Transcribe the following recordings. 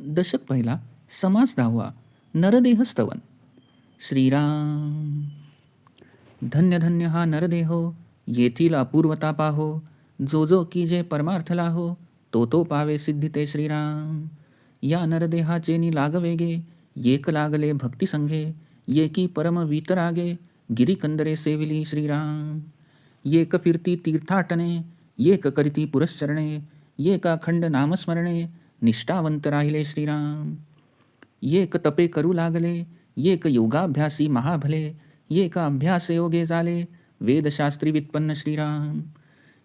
दशक पहिला समास दहावा नरदेह स्तवन श्रीराम. धन्य धन्य हा नरदेहो हो, येथील अपूर्वता पाहो जो जो की जे परमार्थ लाहो तो तो पावे सिद्धी ते श्रीराम. या नरदेहाचे नि लागवेगे येक लागले भक्ती संघे येकी परम वीतरागे गिरीकंदरे सेविली श्रीराम. येक फिरती तीर्थाटने येक करिती पुरश्चरणे येक अखंड नामस्मरणे निष्ठावंत राहिले श्रीराम. येक तपे करू लागले येक योगाभ्यासी महाभले येक अभ्यास योगे झाले वेदशास्त्री वित्पन्न श्रीराम.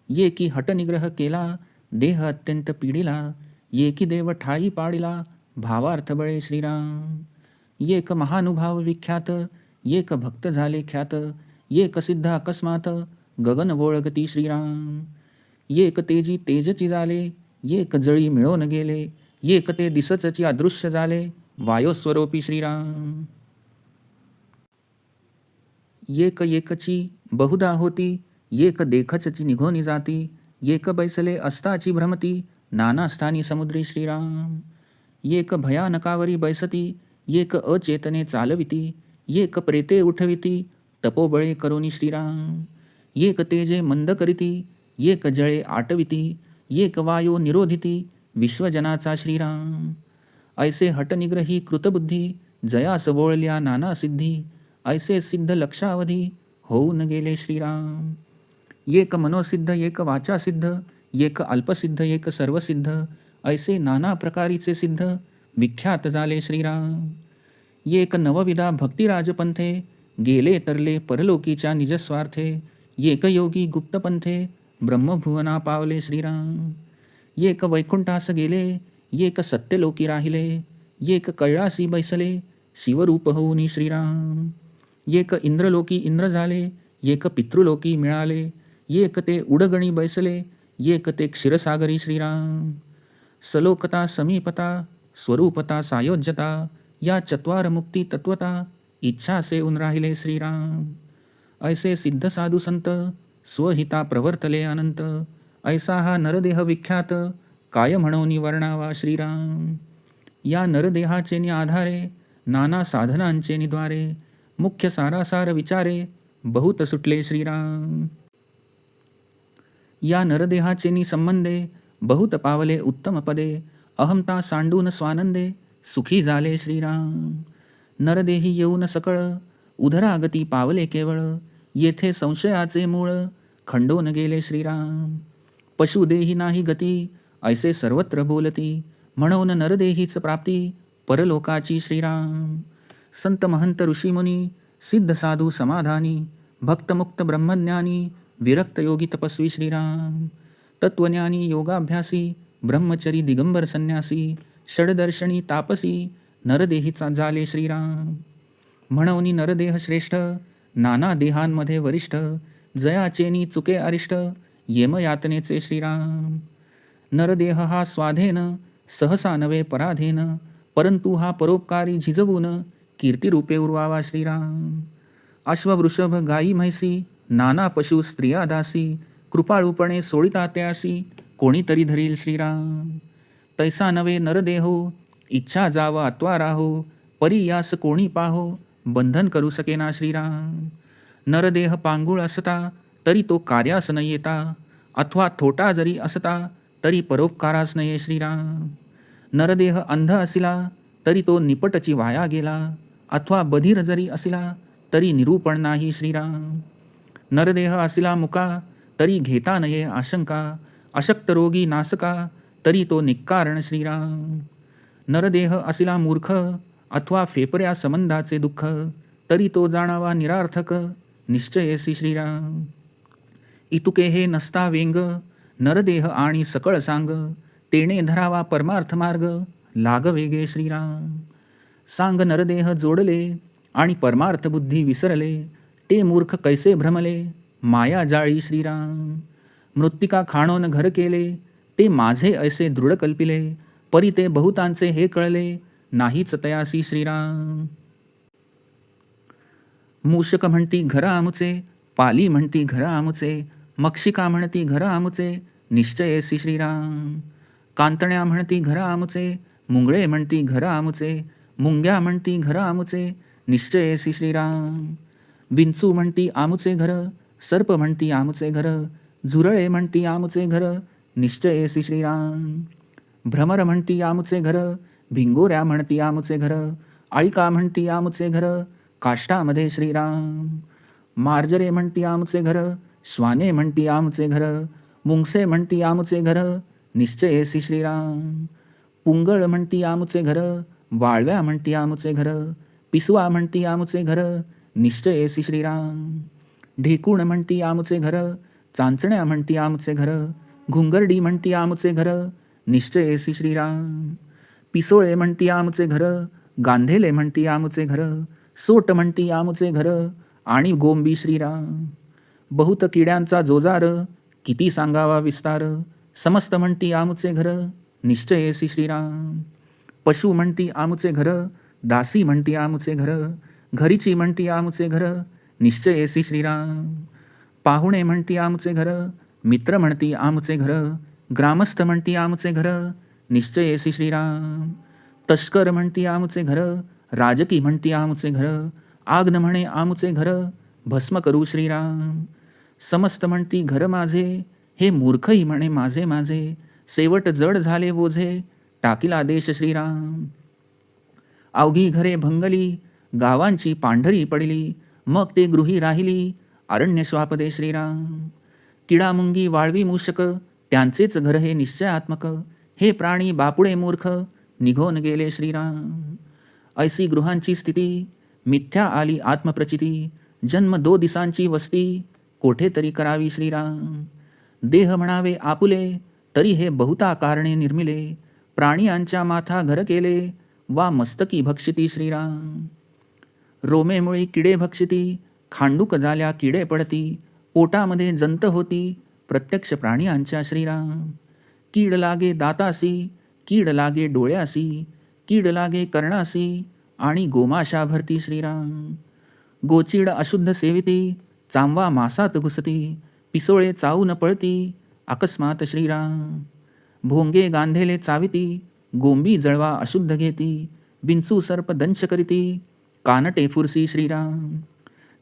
येकी हटनिग्रह केला देह अत्यंत पीडिला येकी देव ठाई पाडिला भावार्थ बळे श्रीराम. येक महानुभाव विख्यात येक भक्त झाले ख्यात येक सिद्ध अकस्मात गगन वोळगती श्रीराम. येक तेजी तेजची झाले ये कजळी मिळवून गेले ये ते दिसचची अदृश्य झाले वायोस्वरूपी श्रीराम. येक येकची बहुधा होती येक देखचची निघोनी जाती येक बैसले अस्ताची भ्रमती नाना स्थानी समुद्री श्रीराम. येक भयानकावरी बैसती येक अचेतने चालविती येक प्रेते उठविती तपोबळे करोनी श्रीराम. येक तेजे मंद करीती येक जळे आटविती एक वायो निरोधिती विश्वजनाचा श्रीराम। ऐसे हटनिग्रही कृतबुद्धी जयास वोळल्या नाना सिद्धी ऐसे सिद्ध लक्षावधी होऊन गेले श्रीराम। एक मनोसिद्ध एक वाचा सिद्ध एक अल्पसिद्ध एक सर्वसिद्ध ऐसे नाना प्रकारीचे सिद्ध विख्यात झाले श्रीराम। एक नवविदा भक्तिराजपंथे गेले तरले परलोकीच्या निजस्वार्थे एक योगी गुप्तपंथे ब्रह्मभुवना पावले श्रीराम. एक वैकुंठास गेले एक सत्यलोकी राहिले एक कैळासी बैसले शिवरूप होऊनी श्रीराम. एक इंद्रलोकी इंद्र झाले एक पितृलोकी मिळाले एक ते उडगणी बैसले एक ते क्षीरसागरी श्रीराम. सलोकता समीपता स्वरूपता सायोज्यता या चत्वार मुक्ती तत्वता इच्छा उन राहिले श्रीराम. ऐसे सिद्ध साधू संत स्वहिता प्रवर्तले अनंत ऐसा हा नरदेह विख्यात काय म्हणून वर्णावा श्रीराम? या नरदेहाचे नि आधारे नाना साधनांचे निद्वारे मुख्य सारासार विचारे बहुत सुटले श्रीराम. या नरदेहाचे नि संबंधे बहुत पावले उत्तम पदे अहमता सांडून स्वानंदे सुखी झाले श्रीराम. नरदेही येऊन सकळ उधरागती पावले केवळ येथे संशयाचे मूळ खंडोन गेले श्रीराम. पशुदेही नाही गती ऐसे सर्वत्र बोलती म्हणून नरदेहीच प्राप्ती परलोकाची श्रीराम. संत महंत ऋषीमुनी सिद्ध साधू समाधानी भक्तमुक्त ब्रह्मज्ञानी विरक्त योगी तपस्वी श्रीराम. तत्वज्ञानी योगाभ्यासी ब्रह्मचरी दिगंबर संन्यासी षडदर्शनी तापसी नरदेहीचा झाले श्रीराम. म्हणवनी नरदेह श्रेष्ठ नाना देहांमध्ये वरिष्ठ जयाचेनी चुके अरिष्ट येमयातनेचे श्रीराम. नरदेह हा स्वाधेन सहसा नवे पराधेन परंतु हा परोपकारी झिजवून कीर्तिरूपे उर्वावा श्रीराम. अश्ववृषभ गायी म्हैसी नाना पशु स्त्रिया दासी कृपाळूपणे सोडिता त्यासी कोणीतरी धरील श्रीराम. तैसा नवे नरदेहो इच्छा जाव अत्वा राहो परी यास कोणी पाहो बंधन करू सकेना श्रीराम. नरदेह पांगुळ असता तरी तो कार्यास न येता. अथवा थोटा जरी असता तरी परोपकारास नये श्रीराम. नरदेह अंध असला तरी तो निपटची वाया गेला. अथवा बधीर जरी असला तरी निरूपण नाही श्रीराम. नरदेह असिला मुका तरी घेता नये आशंका. अशक्त रोगी नासका तरी तो निक्कारण श्रीराम. नरदेह असिला मूर्ख अथवा फेपऱ्या संबंधाचे दुःख तरी तो जाणावा निरार्थक निश्चयसी श्रीराम. इतुके हे नसता वेंग नरदेह आणि सकळ सांग तेणे धरावा परमार्थ मार्ग लाग वेगे श्रीराम. सांग नरदेह जोडले आणि परमार्थ बुद्धी विसरले ते मूर्ख कैसे भ्रमले माया जाळी श्रीराम. मृत्तिका खाणोन घर केले ते माझे ऐसे दृढ कल्पिले परी ते बहुतांचे हे कळले नाहीच तयासी श्रीराम. मूषक म्हणती घर आमचे पाली म्हणती घर आमचे मक्षिका म्हणती घर आमचे निश्चयसी श्रीराम. कांतण्या म्हणती घर आमचे मुंगळे म्हणती घर आमचे मुंग्या म्हणती घर आमचे निश्चयसी श्रीराम. विंचू म्हणती आमचे घर. सर्प म्हणती आमचे घर. झुरळे म्हणती आमचे घर. निश्चयसी श्रीराम. भ्रमर म्हणती आमचे घर भिंगोऱ्या म्हणती आमचे घर आळिका म्हणती आमचे घर काष्टामध्ये श्रीराम मार्जरे म्हणती आमचे घर श्वाने म्हणती आमचे घर मुंगसे म्हणती आमचे घर निश्चय निश्चयेसी श्रीराम पुंगळ म्हणती आमचे घर वाळव्या म्हणती आमचे घर पिसवा म्हणती आमचे घर निश्चय निश्चयेसी श्रीराम ढेकूण म्हणती आमचे घर चांचण्या म्हणती आमचे घर घुंगरडी म्हणती आमचे घर निश्चय सी श्रीराम। पिसोळे म्हणती आमचे घर गांधेले म्हणती आमचे घर सोट म्हणती आमचे घर आणि गोंबी श्रीराम। बहुत किड्यांचा जोजार किती सांगावा विस्तार समस्त म्हणती आमचे घर निश्चय सी श्रीराम। पशु म्हणती आमचे घर दासी म्हणती आमचे घर घरीची म्हणती आमचे घर निश्चय सी श्रीराम। पाहुणे म्हणती आमचे घर मित्र म्हणती आमचे घर ग्रामस्थ म्हणती आमचे घर निश्चयेसी श्रीराम. तस्कर म्हणती आमचे घर राजकी म्हणती आमचे घर आग्न म्हणे आमचे घर भस्म करू श्रीराम. समस्त म्हणती घर माझे हे मूर्खही म्हणे माझे माझे सेवट जड झाले ओझे टाकीला देश श्रीराम. अवघी घरे भंगली गावांची पांढरी पडली मग ते गृही राहिली अरण्य स्वापदे श्रीराम. किडामुंगी वाळवी मूषक त्यांचेच घर हे निश्चयात्मक हे प्राणी बापुडे मूर्ख निघून गेले श्रीराम. ऐसी गृहांची स्थिती मिथ्या आली आत्मप्रचिती जन्म दो दिसांची वस्ती कोठे तरी करावी श्रीराम. देह म्हणावे आपुले तरी हे बहुता कारणे निर्मिले. प्राणियांच्या माथा घर केले वा मस्तकी भक्षिती श्रीराम. रोमेमुळी किडे भक्षिती खांडूक झाल्या किडे पडती पोटामध्ये जंत होती प्रत्यक्ष प्राण्यांच्या श्रीराम. कीड लागे दातासी कीड लागे डोळ्यासी कीड लागे कर्णासी आणि गोमाशा भरती श्रीराम. गोचीड अशुद्ध सेविती चांबा मासात घुसती पिसोळे चावून पळती अकस्मात श्रीराम. भोंगे गांधेले चाविती गोंबी जळवा अशुद्ध घेती विंचू सर्प दंश करीती कानटे फुरसी श्रीराम.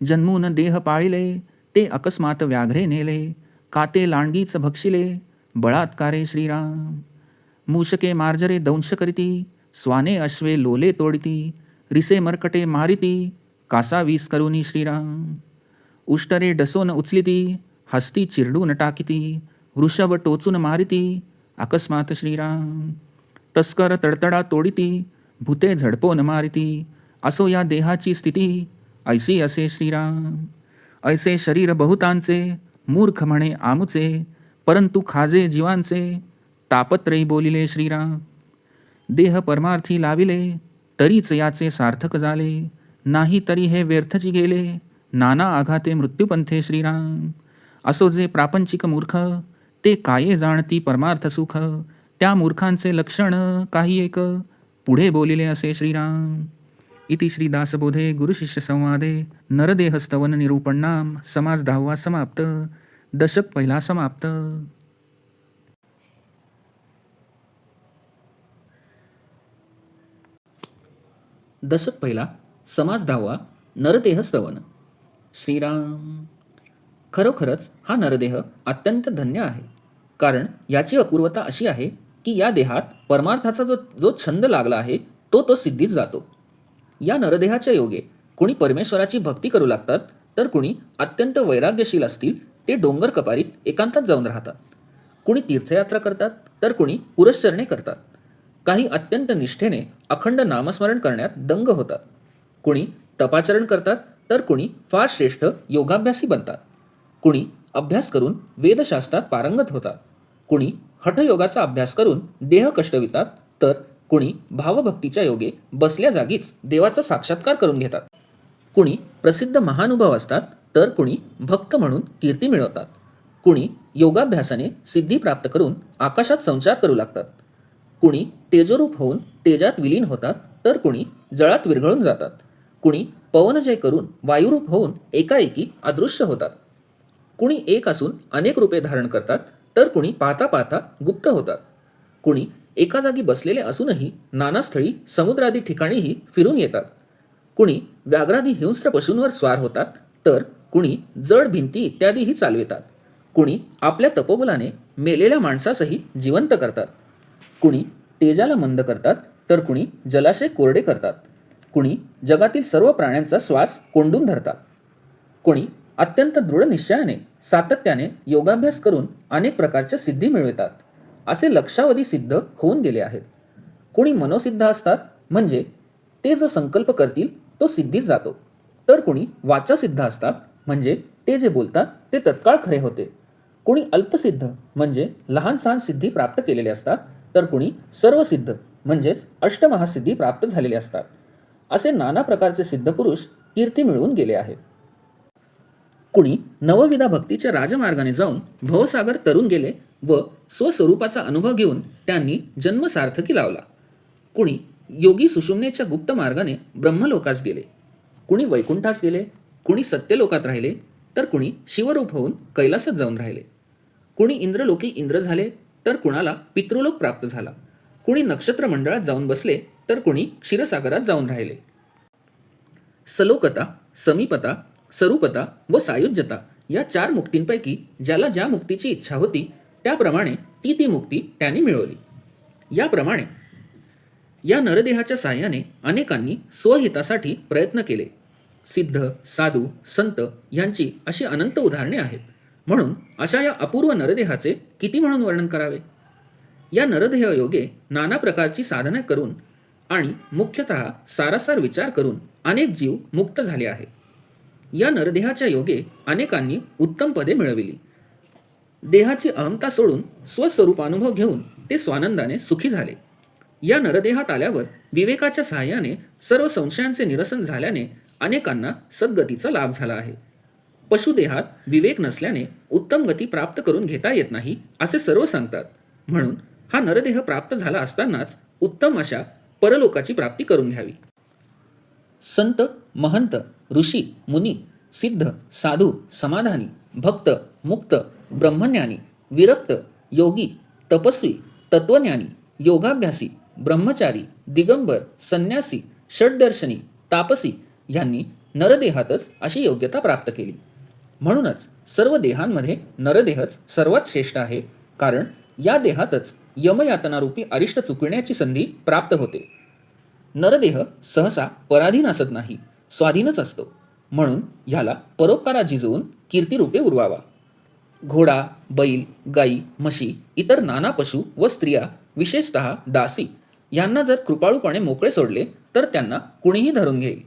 जन्मून देह पाळिले ते अकस्मात व्याघ्रे नेले काते लांडगीच भक्षिले बळात्कारे श्रीराम. मूषके मार्जरे दंश करीती स्वाने अश्वे लोले तोडिती रिसे मरकटे मारिती कासा वीस करुनी श्रीराम. उष्टरे डसोन उचलिती हस्ती चिरडून टाकिती वृषभ टोचून मारिती अकस्मात श्रीराम. तस्कर तडतडा तोडिती भूते झडपोन मारिती असो या देहाची स्थिती ऐसी असे श्रीराम. ऐसे शरीर बहुतांचे मूर्ख म्हणे आमचे परंतु खाजे जीवांचे तापत्रयी बोलिले श्रीराम. देह परमार्थी लाविले तरीच याचे सार्थक झाले. नाही तरी हे व्यर्थची गेले नाना आघाते मृत्यूपंथे श्रीराम. असो जे प्रापंचिक मूर्ख ते काये जाणती परमार्थ सुख त्या मूर्खांचे लक्षण काही एक पुढे बोलिले असे श्रीराम. इति श्रीदासबोधे गुरुशिष्यसंवादे नरदेहस्तवन निरूपणाम समाज दहावा समाप्त। दशक पहिला समाप्त। दशक पहिला समाज दहावा नरदेह स्तवन श्रीराम खरोखरच हा नरदेह अत्यंत धन्य आहे कारण याची अपूर्वता अशी आहे की या देहात परमार्थाचा जो जो छंद लागला आहे तो तो सिद्धीत जातो. या नरदेहाच्या योगे कुणी परमेश्वराची भक्ती करू लागतात तर कुणी अत्यंत वैराग्यशील असतील ते डोंगर कपारीत एकांतात जाऊन राहतात. कुणी तीर्थयात्रा करतात तर कुणी पुरश्चरणे करतात. काही अत्यंत निष्ठेने अखंड नामस्मरण करण्यात दंग होतात. कुणी तपाचरण करतात तर कुणी फार श्रेष्ठ योगाभ्यासी बनतात. कुणी अभ्यास करून वेदशास्त्रात पारंगत होतात. कुणी हठयोगाचा अभ्यास करून देह कष्टवितात तर कुणी भावभक्तीच्या योगे बसल्या जागीच देवाचा साक्षात्कार करून घेतात. कुणी प्रसिद्ध महानुभाव असतात तर कुणी भक्त म्हणून कीर्ती मिळवतात. कुणी योगाभ्यासाने सिद्धी प्राप्त करून आकाशात संचार करू लागतात. कुणी तेजोरूप होऊन तेजात विलीन होतात तर कुणी जळात विरघळून जातात. कुणी पवनजय करून वायुरूप होऊन एकाएकी अदृश्य होतात. कुणी एक असून अनेक रूपे धारण करतात तर कुणी पाहता पाहता गुप्त होतात. कुणी एका जागी बसलेले असूनही नानास्थळी समुद्रादी ठिकाणीही फिरून येतात. कुणी व्याघ्रादी हिंस्र पशूंवर स्वार होतात तर कुणी जड भिंती इत्यादीही चालवितात. कुणी आपल्या तपोबलाने मेलेल्या माणसासही जिवंत करतात. कुणी तेजाला मंद करतात तर कुणी जलाशय कोरडे करतात. कुणी जगातील सर्व प्राण्यांचा श्वास कोंडून धरतात. कोणी अत्यंत दृढ निश्चयाने सातत्याने योगाभ्यास करून अनेक प्रकारच्या सिद्धी मिळवितात. असे लक्षावधी सिद्ध होऊन गेले आहेत. कोणी मनोसिद्ध असतात म्हणजे ते जो संकल्प करतील तो सिद्धीत जातो. तर कोणी वाचासिद्ध असतात म्हणजे ते जे बोलतात ते तत्काळ खरे होते. कोणी अल्पसिद्ध म्हणजे लहान सहान सिद्धी प्राप्त केलेले असतात तर कोणी सर्वसिद्ध म्हणजेच अष्टमहासिद्धी प्राप्त झालेले असतात. असे नाना प्रकारचे सिद्ध पुरुष कीर्ती मिळवून गेले आहेत. कुणी नवविधा भक्तीच्या राजमार्गाने जाऊन भवसागर तरून गेले व स्वस्वरूपाचा अनुभव घेऊन त्यांनी जन्म सार्थकी लावला. कुणी योगी सुषुम्नेच्या गुप्त मार्गाने ब्रह्मलोकास गेले. कुणी वैकुंठास गेले. कुणी सत्यलोकात राहिले. तर कुणी शिवरूप होऊन कैलासात जाऊन राहिले. कुणी इंद्रलोकी इंद्र झाले. तर कुणाला पितृलोक प्राप्त झाला. कुणी नक्षत्र मंडळात जाऊन बसले. तर कुणी क्षीरसागरात जाऊन राहिले. सलोकता समीपता स्वरूपता व सायुज्यता या चार मुक्तींपैकी ज्याला ज्या मुक्तीची इच्छा होती त्याप्रमाणे ती ती मुक्ती त्यांनी मिळवली. याप्रमाणे या नरदेहाच्या साह्याने अनेकांनी स्वहितासाठी प्रयत्न केले. सिद्ध साधू संत यांची अशी अनंत उदाहरणे आहेत. म्हणून अशा या अपूर्व नरदेहाचे किती म्हणून वर्णन करावे? या नरदेह योगे नाना प्रकारची साधना करून आणि मुख्यतः सारासार विचार करून अनेक जीव मुक्त झाले आहेत. या नरदेहाच्या योगे अनेकांनी उत्तम पदे मिळविली. देहाची अहमता सोडून स्वस्वरूपानुभव घेऊन ते स्वानंदाने सुखी झाले. या नरदेहात आल्यावर विवेकाच्या सहाय्याने सर्व संशयांचे निरसन झाल्याने अनेकांना सद्गतीचा लाभ झाला आहे. पशुदेहात विवेक नसल्याने उत्तम गती प्राप्त करून घेता येत नाही असे सर्व सांगतात. म्हणून हा नरदेह प्राप्त झाला असतानाच उत्तम अशा परलोकाची प्राप्ती करून घ्यावी. संत महंत ऋषी मुनी सिद्ध साधू समाधानी भक्त मुक्त ब्रह्मज्ञानी विरक्त योगी तपस्वी तत्वज्ञानी योगाभ्यासी ब्रह्मचारी दिगंबर संन्यासी षडदर्शनी तापसी यांनी नरदेहातच अशी योग्यता प्राप्त केली. म्हणूनच सर्व देहांमध्ये नरदेहच सर्वात श्रेष्ठ आहे कारण या देहातच यमयातनारूपी अरिष्ट चुकविण्याची संधी प्राप्त होते. नरदेह सहसा पराधीन असत नाही. स्वाधीनच असतो. म्हणून ह्याला परोपकारा झिजवून कीर्तिरूपे उरवावा. घोडा बैल गाई म्हशी इतर नाना पशु व स्त्रिया विशेषतः दासी यांना जर कृपाळूपणे मोकळे सोडले तर त्यांना कुणीही धरून घेईल.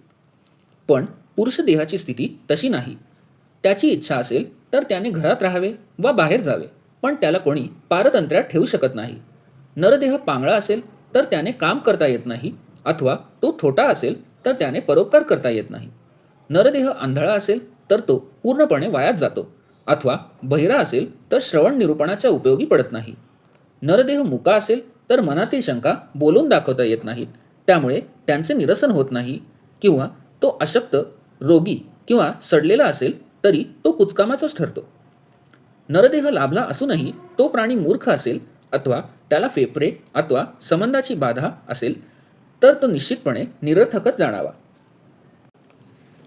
पण पुरुष देहाची स्थिती तशी नाही. त्याची इच्छा असेल तर त्याने घरात राहावे वा बाहेर जावे पण त्याला कोणी पारतंत्र्यात ठेवू शकत नाही. नरदेह पांगळा असेल तर त्याने काम करता येत नाही अथवा तो थोटा असेल तर त्याने परोपकार करता येत नाही. नरदेह आंधळा असेल तर तो पूर्णपणे वायात जातो. अथवा बहिरा असेल तर श्रवण निरूपणाच्या उपयोगी पडत नाही. नरदेह मुका असेल तर मनातील शंका बोलून दाखवता येत नाहीत. त्यामुळे त्यांचे निरसन होत नाही. किंवा तो अशक्त रोगी किंवा सडलेला असेल तरी तो कुचकामाचाच ठरतो. नरदेह लाभला असूनही तो प्राणी मूर्ख असेल अथवा त्याला फेफरे अथवा संबंधाची बाधा असेल तर तो निश्चितपणे निरर्थकच जाणावा.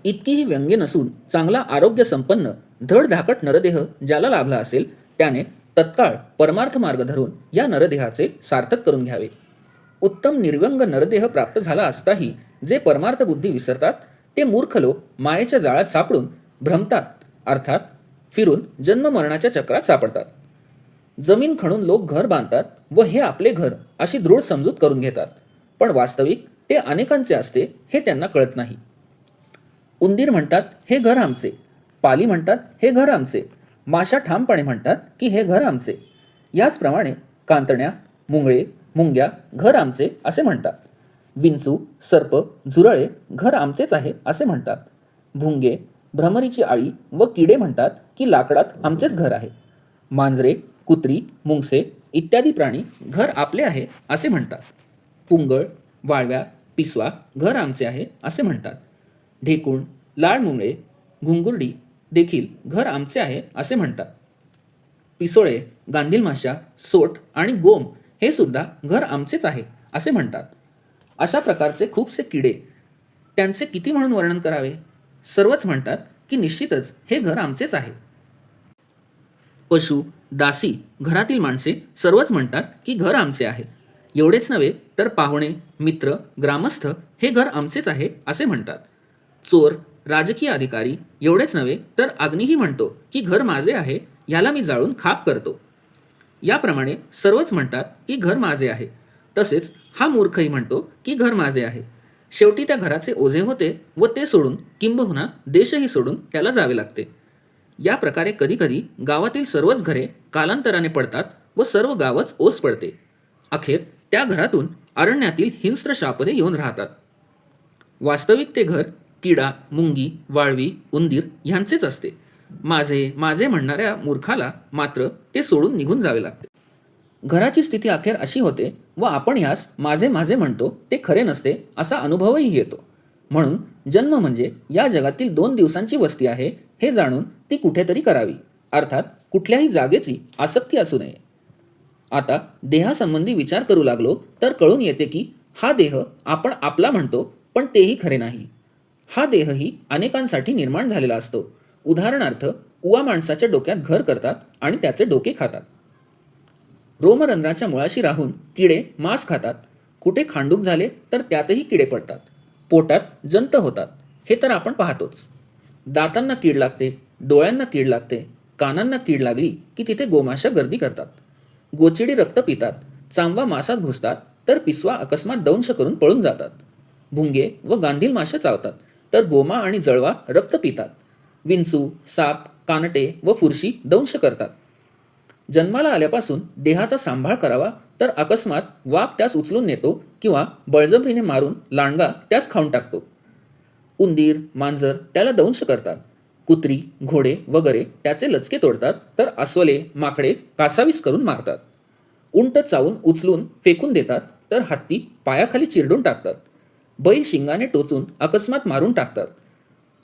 इतकीही व्यंग्य नसून चांगला आरोग्य संपन्न धडधाकट नरदेह ज्याला लाभला असेल त्याने तत्काळ परमार्थ मार्ग धरून या नरदेहाचे सार्थक करून घ्यावे. उत्तम निर्व्यंग नरदेह प्राप्त झाला असताही जे परमार्थ बुद्धी विसरतात ते मूर्ख लोक मायेच्या जाळ्यात सापडून भ्रमतात अर्थात फिरून जन्म मरणाच्या चक्रात सापडतात. जमीन खणून लोक घर बांधतात व हे आपले घर अशी दृढ समजूत करून घेतात. पण वास्तविक ते अनेकांचे असते हे त्यांना कळत नाही. उंदीर म्हणतात हे घर आमचे. पाली म्हणतात हे घर आमचे. माशा ठामपणे म्हणतात की हे घर आमचे. याचप्रमाणे कांतण्या मुंगळे मुंग्या घर आमचे असे म्हणतात. विंचू सर्प झुरळे घर आमचेच आहे असे म्हणतात. भुंगे भ्रमरीची आळी व किडे म्हणतात की लाकडात आमचेच घर आहे. मांजरे कुत्री मुंगसे इत्यादी प्राणी घर आपले आहे असे म्हणतात. पुंगळ वाळव्या पिसवा घर आमचे आहे असे म्हणतात. ढेकूण लाळमुंगळे घुंगुर्डी देखील घर आमचे आहे असे म्हणतात. पिसोळे गांधील माशा सोट आणि गोम हे सुद्धा घर आमचेच आहे असे म्हणतात. अशा प्रकारचे खूपसे किडे त्यांचे किती म्हणून वर्णन करावे? सर्वच म्हणतात की निश्चितच हे घर आमचेच आहे. पशु दासी घरातील माणसे सर्वच म्हणतात की घर आमचे आहे. एवढेच नव्हे तर पाहुणे मित्र ग्रामस्थ हे घर आमचेच आहे असे म्हणतात. चोर राजकीय अधिकारी एवढेच नव्हे तर अग्निही म्हणतो की घर माझे आहे याला मी जाळून खाक करतो. याप्रमाणे सर्वच म्हणतात की घर माझे आहे. तसेच हा मूर्खही म्हणतो की घर माझे आहे. शेवटी त्या घराचे ओझे होते व ते सोडून किंबहुना देशही सोडून त्याला जावे लागते. या प्रकारे कधीकधी गावातील सर्वच घरे कालांतराने पडतात व सर्व गावच ओस पडते. अखेर त्या घरातून अरण्यातील हिंस्त्र शापदे येऊन राहतात. वास्तविक ते घर किडा मुंगी वाळवी उंदीर ह्यांचेच असते. माझे माझे म्हणणाऱ्या मूर्खाला मात्र ते सोडून निघून जावे लागते. घराची स्थिती अखेर अशी होते व आपण ह्यास माझे माझे म्हणतो ते खरे नसते असा अनुभवही येतो. म्हणून जन्म म्हणजे या जगातील दोन दिवसांची वस्ती आहे हे जाणून ती कुठेतरी करावी. अर्थात कुठल्याही जागेची आसक्ती असू नये. आता देहासंबंधी विचार करू लागलो तर कळून येते की हा देह आपण आपला म्हणतो पण तेही खरे नाही. हा देहही अनेकांसाठी निर्माण झालेला असतो. उदाहरणार्थ उवा माणसाच्या डोक्यात घर करतात आणि त्याचे डोके खातात. रोमरंध्राच्या मुळाशी राहून किडे मांस खातात. कुठे खांडूक झाले तर त्यातही किडे पडतात. पोटात जंत होतात. हे तर आपण पाहतोच. दातांना कीड लागते डोळ्यांना कीड लागते कानांना कीड लागली की तिथे गोमाशा गर्दी करतात. गोचिडी रक्त पितात चांबवा मासात घुसतात तर पिसवा अकस्मात दंश करून पळून जातात. भुंगे व गांधील माशा चावतात तर गोमा आणि जळवा रक्त पितात. विंचू साप कानटे व फुरशी दंश करतात. जन्माला आल्यापासून देहाचा सांभाळ करावा तर अकस्मात वाघ त्यास उचलून नेतो किंवा बळजबरीने मारून लांडगा त्यास खाऊन टाकतो. उंदीर मांजर त्याला दंश करतात. कुत्री घोडे वगैरे त्याचे लचके तोडतात तर अस्वले माकडे कासावीस करून मारतात. उंट चावून उचलून फेकून देतात तर हत्ती पायाखाली चिरडून टाकतात. बैल शिंगाने टोचून अकस्मात मारून टाकतात.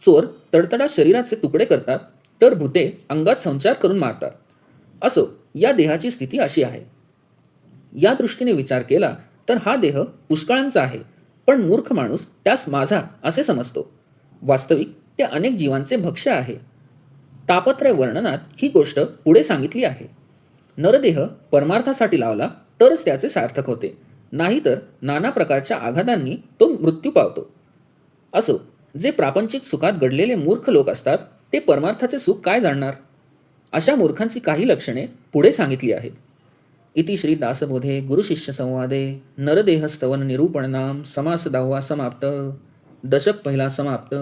चोर तडतडा शरीराचे तुकडे करतात तर भूते अंगात संचार करून मारतात. असो या देहाची स्थिती अशी आहे. या दृष्टीने विचार केला तर हा देह पुष्कळांचा आहे पण मूर्ख माणूस त्यास माझा असे समजतो. वास्तविक ते अनेक जीवांचे भक्ष्य आहे. तापत्रय वर्णनात ही गोष्ट पुढे सांगितली आहे. नरदेह परमार्थासाठी लावला तरच त्याचे सार्थक होते. नाहीतर नाना प्रकारच्या आघातांनी तो मृत्यू पावतो. असो जे प्रापंचिक सुखात घडलेले मूर्ख लोक असतात ते परमार्थाचे सुख काय जाणणार? अशा मूर्खांची काही लक्षणे पुढे सांगितली आहेत. इति श्री दासबोधे गुरुशिष्य संवादे नरदेह स्तवन निरूपण नाम समास दहावा समाप्त दशक पहिला समाप्त.